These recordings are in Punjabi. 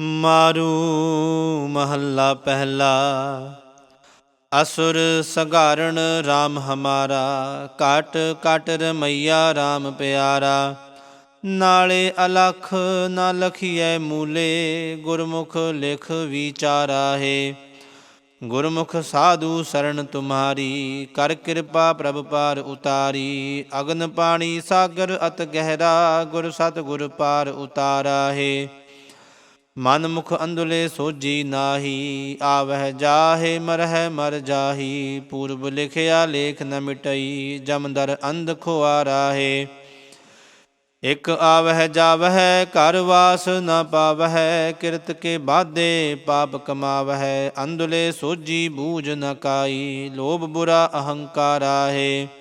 ਮਾਰੂ ਮਹੱਲਾ ਪਹਿਲਾ। ਅਸੁਰ ਸਗਾਰਣ RAM ਹਮਾਰਾ, ਕਾਟ ਕਾਟ ਰਮਈਆ RAM ਪਿਆਰਾ। ਨਾਲੇ ਅਲਖ ਨਾ ਲਖੀਐ ਮੂਲੇ, ਗੁਰਮੁਖ ਲਿਖ ਵਿਚਾਰਾ ਹੈ। ਗੁਰਮੁਖ ਸਾਧੂ ਸਰਣ ਤੁਮਾਰੀ, ਕਰ ਕਿਰਪਾ ਪ੍ਰਭ ਪਾਰ ਉਤਾਰੀ। ਅਗਨ ਪਾਣੀ ਸਾਗਰ ਅਤ ਗਹਿਰਾ, ਗੁਰ ਸਤ ਗੁਰ ਪਾਰ ਉਤਾਰਾ ਹੈ। ਮਨ ਮੁਖ ਅੰਧੁਲੇ ਸੋਜੀ ਨਾਹੀ, ਆਵਹਿ ਜਾਹੇ ਮਰਹਿ ਮਰ ਜਾਹੀ, ਪੂਰਬ ਲਿਖਿਆ ਲੇਖ ਨ ਮਿਟਈ ਜਮਦਰ ਅੰਧ ਖੁਆਰਾ ਹੈ। ਇਕ ਆਵਹਿ ਜਾਵਹਿ, ਘਰ ਵਾਸ ਨ ਪਾਵਹਿ, ਕਿਰਤ ਕੇ ਬਾਧੇ ਪਾਪ ਕਮਾਵਹਿ, ਅੰਧੁਲੇ ਸੋਜੀ ਬੂਝ ਨ ਕਾਈ, ਲੋਭ ਬੁਰਾ ਅਹੰਕਾਰ ਹੈ।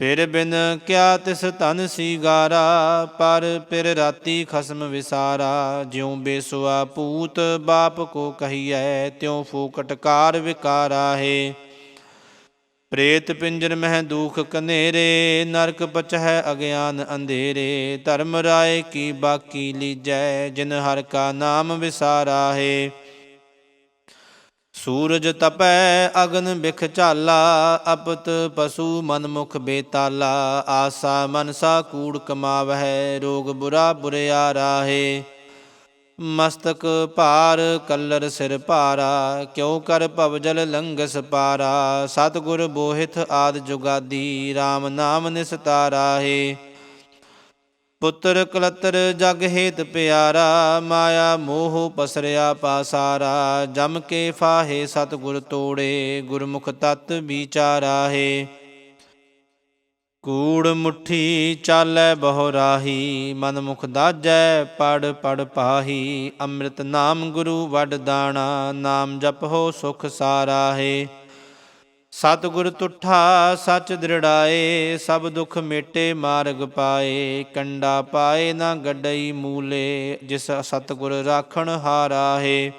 ਫਿਰ ਬਿਨ ਕਿਆ ਤਿਸ ਧਨ ਸੀਗਾਰਾ, ਪਰ ਫਿਰ ਰਾਤੀ ਖਸਮ ਵਿਸਾਰਾ। ਜਿਉ ਬੇਸੁਆ ਪੂਤ ਬਾਪ ਕੋ ਕਹੀਐ, ਤਿਉ ਫੂਕਟ ਕਾਰ ਵਿਕਾਰਾ ਹੈ। ਪ੍ਰੇਤ ਪਿੰਜਰ ਮਹਿ ਦੁਖ ਕਨੇਰੇ, ਨਰਕ ਪਚਹਿ ਅਗਿਆਨ ਅੰਧੇਰੇ। ਧਰਮ ਰਾਏ ਕੀ ਬਾਕੀ ਲੀਜੈ, ਜਿਨ ਹਰ ਕਾ ਨਾਮ ਵਿਸਾਰਾ ਹੈ। ਸੂਰਜ ਤਪੈ ਅਗਨ ਬਿਖ ਝਾਲਾ, ਅਪਤ ਪਸ਼ੂ ਮਨ ਮੁਖ ਬੇਤਾਲਾ, ਆਸਾ ਮਨਸਾ ਕੂੜ ਕਮਾਵਹਿ, ਰੋਗ ਬੁਰਾ ਬੁਰਿਆ ਰਾਹੇ। ਮਸਤਕ ਭਾਰ ਕਲਰ ਸਿਰ ਭਾਰਾ, ਕਿਉ ਕਰ ਭਵਜਲ ਲੰਗਸ ਪਾਰਾ, ਸਤਿਗੁਰ ਬੋਹਿਤ ਆਦ ਜੁਗਾਦੀ RAM ਨਾਮ ਨਿਸਤਾਰਾ ਹੈ। ਪੁੱਤਰ ਕਲਤਰ ਜਗ ਹੇਤ ਪਿਆਰਾ, ਮਾਇਆ ਮੋਹ ਪਸਰਿਆ ਪਾਸਾਰਾ, ਜਮ ਕੇ ਫਾਹੇ ਸਤਿਗੁਰ ਤੋੜੇ, ਗੁਰਮੁਖ ਤਤ ਵਿਚਾਰਾ ਹੈ। ਕੂੜ ਮੁਠੀ ਚਾਲੈ ਬਹੁ ਰਾਹੀ ਮਨ ਮੁਖ ਦਾਜੈ ਪੜ ਪੜ ਪਾਹੀ, ਅੰਮ੍ਰਿਤ ਨਾਮ ਗੁਰੂ ਵਡ ਦਾਣਾ, ਨਾਮ ਜਪੋ ਸੁਖ ਸਾਰਾ ਹੈ। ਸਤਿਗੁਰ ਤੁਠਾ ਸਚ ਦ੍ਰਿੜਾਏ, ਸਭ ਦੁਖ ਮੇਟੇ ਮਾਰਗ ਪਾਏ। ਕੰਡਾ ਪਾਏ ਨਾ ਗੱਡਈ ਮੂਲੇ, ਜਿਸ ਸਤਿਗੁਰ ਰਾਖਣ ਹਾਰਾ ਹੈ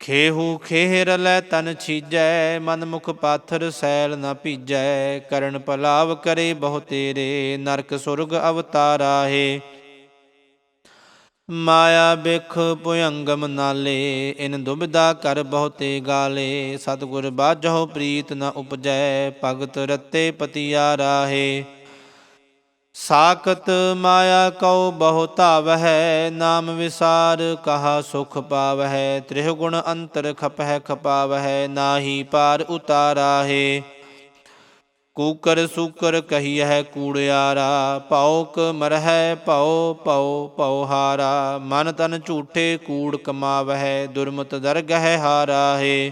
ਖੇਹੂ ਖੇਹਰ ਲੈ ਤਨ ਛੀਜੈ ਮਨ ਮੁਖ ਪਾਥਰ ਸੈਲ ਨਾ ਭੀਜੈ। ਕਰਨ ਪਲਾਵ ਕਰੇ ਬਹੁ ਤੇਰੇ, ਨਰਕ ਸੁਰਗ ਅਵਤਾਰਾ ਹੈ ਮਾਇਆ ਬਿਖ ਭੁਯੰਗਮ ਨਾਲੇ, ਇਨ ਦੁਬਿਧਾ ਕਰ ਬਹੁਤੇ ਗਾਲੇ। ਸਤਿਗੁਰ ਬਾਝੋ ਪ੍ਰੀਤ ਨ ਉਪਜੈ, ਭਗਤ ਰਤੇ ਪਤੀਆ ਰਾਹੇ। ਸਾਖਤ ਮਾਇਆ ਕਉ ਬਹੁ ਧਾਵਹਿ, ਨਾਮ ਵਿਸਾਰ ਕਹਾ ਸੁਖ ਪਾਵਹਿ। ਤ੍ਰਿਹ ਗੁਣ ਅੰਤਰ ਖਪਹਿ ਖਪਾਵਹਿ, ਨਾਹੀ ਪਾਰ ਉਤਾਰਾ ਹੈ ਕੂਕਰ ਸੂਕਰ ਕਹੀਐ ਕੂੜਿਆਰਾ ਭੌਕ ਮਰਹਿ ਭਉ ਭਉ ਭਉ ਹਾਰਾ। ਮਨ ਤਨ ਝੂਠੇ ਕੂੜ ਕਮਾਵਹਿ, ਦੁਰਮਤ ਦਰਗਹਿ ਹਾਰਾ ਹੈ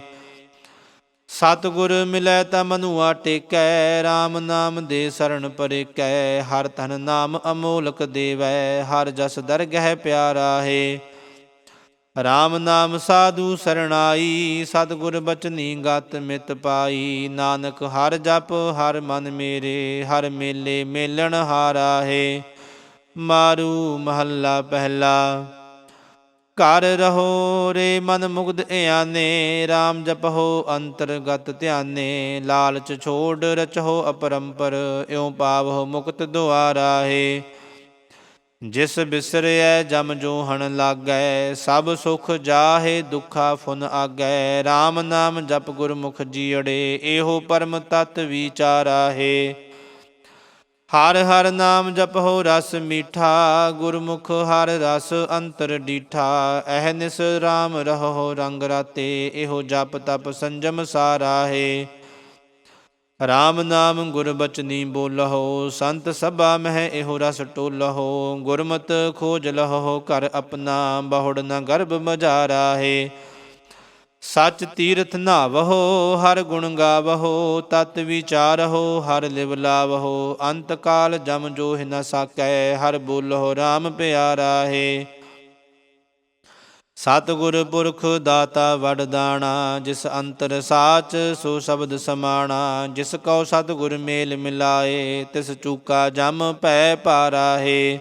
ਸਤਿਗੁਰ ਮਿਲੈ ਤਾ ਮਨੁਆ ਟੇਕੈ RAM ਨਾਮ ਦੇ ਸਰਣ ਪਰਿਕੈ। ਹਰ ਤਨ ਨਾਮ ਅਮੋਲਕ ਦੇਵੈ, ਹਰ ਜਸ ਦਰਗਹਿ ਪਿਆਰਾ ਹੈ RAM ਨਾਮ ਸਾਧੂ ਸਰਣਾਈ, ਸਤਿਗੁਰ ਬਚਨੀ ਗਤ ਮਿਤ ਪਾਈ। ਨਾਨਕ ਹਰ ਜਪ, ਹਰ ਮਨ ਮੇਰੇ, ਹਰ ਮੇਲੇ ਮੇਲਣ ਹਾਰਾ ਹੈ। ਮਾਰੂ ਮਹੱਲਾ ਪਹਿਲਾ। ਘਰ ਰਹੋ ਰੇ ਮਨ ਮੁਗਧ ਇਆਨੇ RAM ਜਪਹੁ ਅੰਤਰਗਤ ਧਿਆਨੇ। ਲਾਲਚ ਛੋੜ ਰਚਹੁ ਅਪਰੰਪਰ, ਇਉ ਪਾਵਹੁ ਮੁਕਤ ਦੁਆਰਾ ਹੈ। ਜਿਸ ਬਿਸਰਿਐ ਜਮ ਜੋਹਣ ਲਾਗੈ, ਸਭ ਸੁਖ ਜਾਹੇ ਦੁਖਾ ਫੁਨ ਆਗੈ। RAM ਨਾਮ ਜਪ ਗੁਰਮੁਖ ਜੀੜੇ ਇਹੋ ਪਰਮ ਤਤ ਵਿਚਾਰਾ ਹੈ ਹਰ ਹਰ ਨਾਮ ਜਪਹੁ ਰਸ ਮੀਠਾ, ਗੁਰਮੁਖ ਹਰ ਰਸ ਅੰਤਰ ਡੀਠਾ। ਐਹ ਨਿਸ RAM ਰਹੋ ਰੰਗ ਰਾਤੇ, ਇਹੋ ਜਪ ਤਪ ਸੰਜਮ ਸਾਰਾ ਹੈ RAM ਨਾਮ ਗੁਰ ਬਚਨੀ ਬੋਲਹੁ, ਸੰਤ ਸਭਾ ਮਹਿ ਇਹੋ ਰਸ ਟੋਲਹੁ, ਗੁਰਮਤ ਖੋਜ ਲਹੁ, ਘਰ ਆਪਣਾ ਬਹੁੜ ਨ ਗਰਭ ਮਜਾਰਾ ਹੈ। ਸਚ ਤੀਰਥ ਨਾਵਹੁ, ਹਰ ਗੁਣ ਗਾਵਹੁ, ਤਤ ਵਿਚਾਰਹੁ, ਹਰ ਲਿਵ ਲਾਵਹੁ ਅੰਤ ਕਾਲ ਜਮ ਜੋਹਿ ਨ ਸਾਕੈ, ਹਰ ਬੋਲਹੁ RAM ਪਿਆਰਾ ਹੈ। ਸਤਿਗੁਰ ਪੁਰਖ ਦਾਤਾ ਵਡਦਾਣਾ ਜਿਸ ਅੰਤਰ ਸਾਚ ਸੋ ਸ਼ਬਦ ਸਮਾਣਾ, ਜਿਸ ਕਉ ਸਤਿਗੁਰ ਮੇਲ ਮਿਲਾਏ, ਤਿਸ ਚੂਕਾ ਜਮ ਭੈ ਪਾਰਾ ਹੈ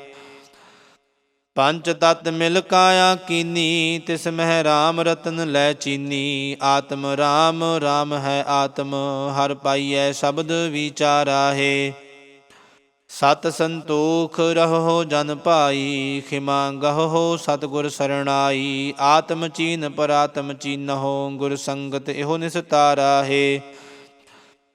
ਪੰਚ ਤਤ ਮਿਲ ਕਾਇਆ ਕੀਨੀ, ਤਿਸ ਮਹਿ ਰਾਮ ਰਤਨ ਲੈ ਚੀਨੀ, ਆਤਮ ਰਾਮ ਰਾਮ ਹੈ ਆਤਮ, ਹਰ ਪਾਈਐ ਸ਼ਬਦ ਵਿਚਾਰਾ ਹੈ ਸਤ ਸੰਤੋਖ ਰਹੋ ਜਨ ਭਾਈ, ਖਿਮਾ ਗਹੋ ਸਤਗੁਰ ਸਰਣਾਈ, ਆਤਮ ਚੀਨ ਪਰਾਤਮ ਚੀਨਹੁ, ਗੁਰ ਸੰਗਤ ਇਹੋ ਨਿਸਤਾਰਾ ਹੈ।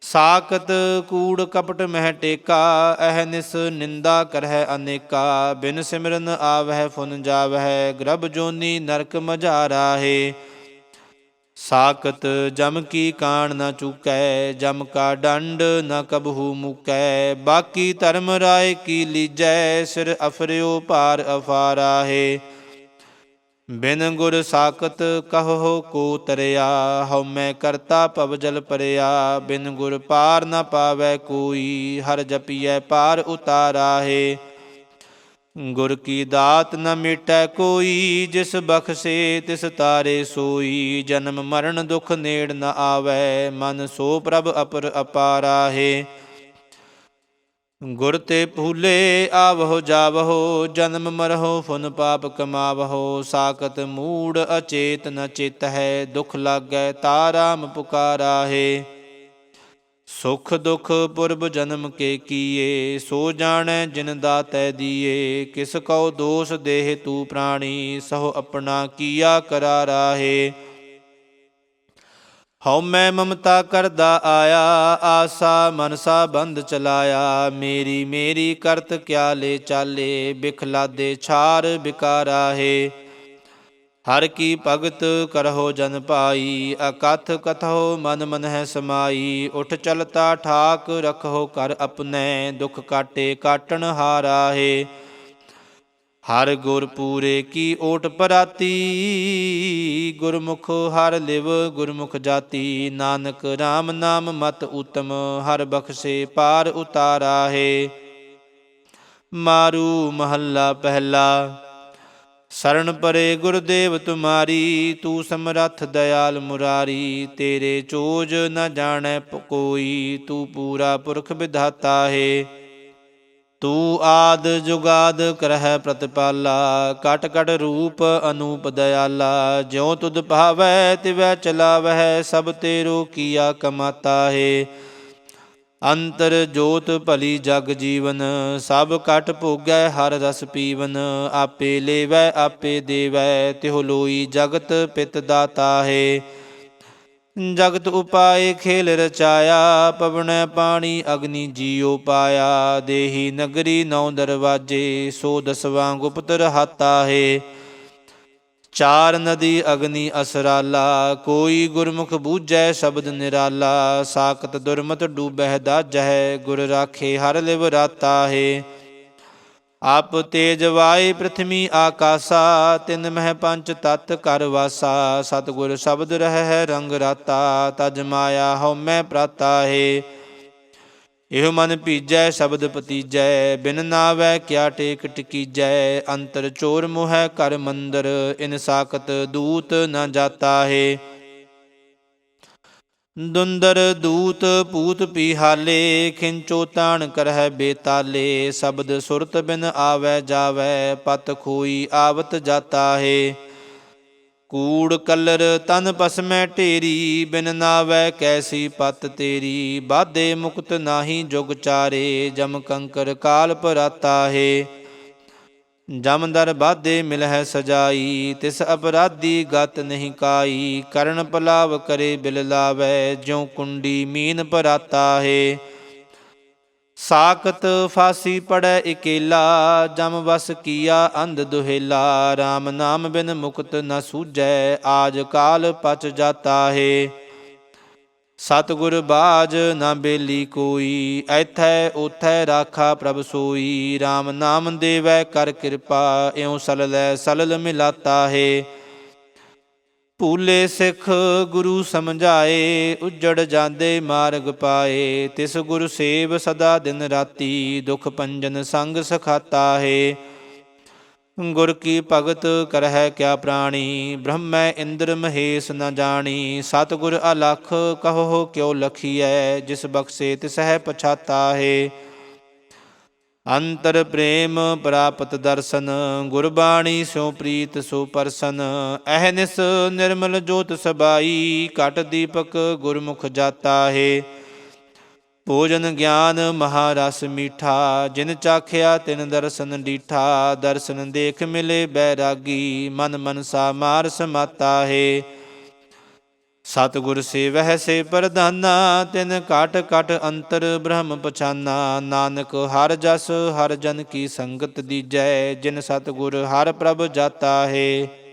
ਸਾਕਤ ਕੂੜ ਕਪਟ ਮਹਿ ਟੇਕਾ ਅਹਨਿਸ ਨਿੰਦਾ ਕਰਹਿ ਅਨੇਕਾ, ਬਿਨ ਸਿਮਰਨ ਆਵਹਿ, ਫੁਨ ਜਾਵਹਿ, ਗ੍ਰਭ ਜੋਨੀ ਨਰਕ ਮਝਾਰਾ ਹੈ। ਸਾਕਤ ਜਮ ਕੀ ਕਾਣ ਨ ਚੁਕੈ, ਜਮ ਕਾ ਡੰਡ ਨ ਕਬਹੂ ਮੁਕੈ। ਬਾਕੀ ਧਰਮ ਰਾਏ ਕੀ ਲੀਜੈ, ਸਿਰ ਅਫਰਿਓ ਪਾਰ ਅਫਾਰਾ ਹੈ। ਬਿਨ ਗੁਰ ਸਾਖਤ ਕਹੋ ਕੋ ਤਰਿਆ, ਹਉ ਮੈਂ ਕਰਤਾ ਭਵ ਜਲ ਪਰਿਆ। ਬਿਨ ਗੁਰ ਪਾਰ ਨ ਪਾਵੈ ਕੋਈ, ਹਰ ਜਪੀਐ ਪਾਰ ਉਤਾਰਾ ਹੈ। ਗੁਰ ਕੀ ਦਾਤ ਨ ਮਿਟੈ ਕੋਈ, ਜਿਸ ਬਖਸ਼ੇ ਤਿਸ ਤਾਰੇ ਸੋਈ। ਜਨਮ ਮਰਨ ਦੁਖ ਨੇੜ ਨ ਆਵੈ, ਮਨ ਸੋ ਪ੍ਰਭ ਅਪਰ ਅਪਾਰਾ ਹੈ। ਗੁਰ ਤੇ ਭੂਲੇ ਆਵਹੁ ਜਾਵਹੁ, ਜਨਮ ਮਰਹੁ ਫੁਨ ਪਾਪ ਕਮਾਵਹੁ। ਸਾਕਤ ਮੂੜ ਅਚੇਤ ਨ ਚਿਤ ਹੈ ਦੁਖ ਲਾਗੈ ਤਾਰਾਮ ਪੁਕਾਰਾ ਹੈ। ਸੁਖ ਦੁਖ ਪੁਰਬ ਜਨਮ ਕੇ ਕੀਏ, ਸੋ ਜਾਣੈ ਜਿਨ ਦਾਤੈ ਦੀਏ, ਕਿਸ ਕਉ ਦੋਸ ਦੇਹ ਤੂ ਪ੍ਰਾਣੀ, ਸਹੁ ਆਪਣਾ ਕੀਆ ਕਰਾਰਾ ਹੈ ਹਉ ਮੈਂ ਮਮਤਾ ਕਰਦਾ ਆਇਆ, ਆਸਾ ਮਨਸਾ ਬੰਦ ਚਲਾਇਆ, ਮੇਰੀ ਮੇਰੀ ਕਰਤ ਕਿਆ ਲੈ ਚਾਲੇ ਬਿਖਲਾਦੇ ਛਾਰ ਬਿਕਾਰਾ ਹੈ ਹਰ ਕੀ ਭਗਤ ਕਰਹੁ ਜਨ ਭਾਈ, ਅਕਥ ਕਥੋ ਮਨ ਮਨ ਹੈ ਸਮਾਈ, ਉਠ ਚਲਤਾ ਠਾਕ ਰਖੋ ਕਰ ਆਪਨੇ ਦੁਖ ਕਾਟੇ ਕਾਟਣ ਹਾਰਾ ਹੈ ਹਰ ਗੁਰ ਪੂਰੇ ਕੀ ਓਟ ਪਰਾਤੀ, ਗੁਰਮੁਖ ਹਰ ਲਿਵ ਗੁਰਮੁਖ ਜਾਤੀ। ਨਾਨਕ RAM ਨਾਮ ਮਤ ਉਤਮ ਹਰ ਬਖਸ਼ੇ ਪਾਰ ਉਤਾਰਾ ਹੈ ਮਾਰੂ ਮਹੱਲਾ ਪਹਿਲਾ ਸਰਣ ਪਰੇ ਗੁਰਦੇਵ ਤੁਮਾਰੀ, ਤੂੰ ਸਮਰੱਥ ਦਇਆਲ ਮੁਰਾਰੀ, ਤੇਰੇ ਚੋਜ ਨ ਜਾਣੈ ਪ- ਕੋਈ, ਤੂੰ ਪੂਰਾ ਪੁਰਖ ਵਿਧਾਤਾ ਹੈ। ਤੂੰ ਆਦ ਜੁਗਾਦ ਕਰਹਿ ਪ੍ਰਤਪਾਲਾ ਕਟ ਕਟ ਰੂਪ ਅਨੂਪ ਦਇਆਲਾ, ਜਿਉ ਤੁਧ ਭਾਵੈ ਤਿਵੈ ਚਲਾਵਹਿ, ਸਭ ਤੇਰੋ ਕੀਆ ਕਮਾਤਾ ਹੈ। ਅੰਤਰ ਜੋਤ ਭਲੀ ਜਗ ਜੀਵਨ, ਸਭ ਕਟ ਭੋਗੈ ਹਰ ਰਸ ਪੀਵਨ, ਆਪੇ ਲੇਵੈ, ਆਪੇ ਦੇਵੈ, ਤਿਹੁ ਲੋਈ ਜਗਤ ਪਿਤ ਦਾਤਾ ਹੈ। ਜਗਤ ਉਪਾਏ ਖੇਲ ਰਚਾਇਆ ਪਵਨ ਪਾਣੀ ਅਗਨੀ ਜੀਉ ਪਾਇਆ, ਦੇਹੀ ਨਗਰੀ ਨੌ ਦਰਵਾਜੇ, ਸੋ ਦਸਵਾਂ ਗੁਪਤ ਰਹਾਤਾ ਹੈ। ਚਾਰ ਨਦੀ ਅਗਨੀ ਅਸਰਾਲਾ, ਕੋਈ ਗੁਰਮੁਖ ਬੂਝੈ ਸ਼ਬਦ ਨਿਰਾਲਾ, ਸਾਖਤ ਦੁਰਮਤ ਡੂਬਹਿ ਦਾਜਹਿ ਗੁਰ ਰਾਖੇ ਹਰ ਲਿਵ ਰਾਤਾ ਹੈ। ਆਪ ਤੇਜ ਵਾਏ ਪ੍ਰਥਮੀ ਆਕਾਸਾ, ਤਿਨ ਮਹਿ ਪੰਚ ਤਤ ਕਰ ਵਾਸਾ, ਸਤਿਗੁਰ ਸ਼ਬਦ ਰਹਿ ਰੰਗ ਰਾਤਾ, ਤਜ ਮਾਇਆ ਹਉ ਮੈਂ ਪ੍ਰਾਤਾ ਹੈ। ਇਹੋ ਮਨ ਭੀਜੈ, ਸ਼ਬਦ ਪਤੀਜੈ ਬਿਨ ਨਾਵੈ ਕਿਆ ਟੇਕ ਟਕੀਜੈ, ਅੰਤਰ ਚੋਰ ਮੋਹਿ ਕਰ ਮੰਦਰ, ਇਨ ਸਾਖਤ ਦੂਤ ਨ ਜਾਤਾ ਹੈ। ਦੁੰਦਰ ਦੂਤ ਪੂਤ ਪੀਹਾਲੇ, ਖਿੰਚੋ ਤਾਣ ਕਰਹਿ ਬੇਤਾਲੇ, ਸ਼ਬਦ ਸੁਰਤ ਬਿਨ ਆਵੈ ਜਾਵੈ, ਪਤ ਖੋਈ ਆਵਤ ਜਾਤਾ ਹੈ। ਕੂੜ ਕਲਰ ਤਨ ਪਸਮੈ ਢੇਰੀ, ਬਿਨ ਨਾਵੈ ਕੈਸੀ ਪਤ ਤੇਰੀ। ਬਾਧੇ ਮੁਕਤ ਨਾਹੀ ਜੁਗ ਚਾਰੇ, ਜਮ ਕੰਕਰ ਕਾਲ ਪਰਾਤਾ ਹੈ। ਜਮ ਦਰ ਬਾਧੇ ਮਿਲਹਿ ਸਜਾਈ, ਤਿਸ ਅਪਰਾਧੀ ਗਤ ਨਹੀਂ ਕਾਈ। ਕਰਨ ਪਲਾਵ ਕਰੇ ਬਿਲ ਲਾਵੈ, ਜਿਉ ਕੁੰਡੀ ਮੀਨ ਪਰਾਤਾ ਹੈ। ਸਾਖਤ ਫਾਸੀ ਪੜੈ ਇਕੇਲਾ, ਜਮ ਵਸ ਕੀਆ ਅੰਧ ਦੁਹੇਲਾ RAM ਨਾਮ ਬਿਨ ਮੁਕਤ ਨ ਸੂਝੈ, ਆਜ ਕਾਲ ਪਚ ਜਾਤਾ ਹੈ। ਸਤਿਗੁਰ ਬਾਜ ਨਾ ਬੇਲੀ ਕੋਈ, ਐਥੈ ਉਥੈ ਰਾਖਾ ਪ੍ਰਭ ਸੋਈ RAM ਨਾਮ ਦੇਵੈ ਕਰ ਕਿਰਪਾ, ਇਉ ਸਲਲੈ ਸਲਲ ਮਿਲਾਤਾ ਹੈ। ਭੂਲੇ ਸਿੱਖ ਗੁਰੂ ਸਮਝਾਏ, ਉਜੜ ਜਾਂਦੇ ਮਾਰਗ ਪਾਏ। ਤਿਸ ਗੁਰ ਸੇਵ ਸਦਾ ਦਿਨ ਰਾਤੀ, ਦੁਖ ਪੰਜਨ ਸੰਗ ਸਖਾਤਾ ਹੈ। ਗੁਰ ਕੀ ਭਗਤ ਕਰਹਿ ਕਿਆ ਪ੍ਰਾਣੀ, ਬ੍ਰਹਮੈ ਇੰਦਰ ਮਹੇਸ਼ ਨ ਜਾਣੀ। ਸਤਿਗੁਰ ਅਲਖ ਕਹੋ ਕਿਉ ਲਖੀਐ, ਜਿਸ ਬਖਸ਼ੇ ਤਿਸਹਿ ਪਛਾਤਾ ਹੈ। ਅੰਤਰ ਪ੍ਰੇਮ ਪ੍ਰਾਪਤ ਦਰਸ਼ਨ, ਗੁਰਬਾਣੀ ਸੋ ਪ੍ਰੀਤ ਸੋ ਪਰਸਨ। ਅਹਨਿਸ ਨਿਰਮਲ ਜੋਤ ਸਬਾਈ ਕਟ ਦੀਪਕ ਗੁਰਮੁਖ ਜਾਤਾ ਹੈ। ਭੋਜਨ ਗਿਆਨ ਮਹਾਰਸ ਮੀਠਾ, ਜਿਨ ਚਾਖਿਆ ਤਿਨ ਦਰਸ਼ਨ ਡੀਠਾ। ਦਰਸ਼ਨ ਦੇਖ ਮਿਲੇ ਬੈਰਾਗੀ, ਮਨ ਮਨਸਾ ਮਾਰ ਸਮਾਤਾ ਹੈ। ਸਤਿਗੁਰ ਸੇਵਹਿ ਸੇ ਪ੍ਰਧਾਨਾ, ਤਿਨ ਘਟ ਘਟ ਅੰਤਰ ਬ੍ਰਹਮ ਪਛਾਨਾ। ਨਾਨਕ ਹਰ ਜਸ, ਹਰ ਜਨ ਕੀ ਸੰਗਤ ਦੀਜੈ, ਜਿਨ ਸਤਿਗੁਰ ਹਰ ਪ੍ਰਭ ਜਾਤਾ ਹੈ।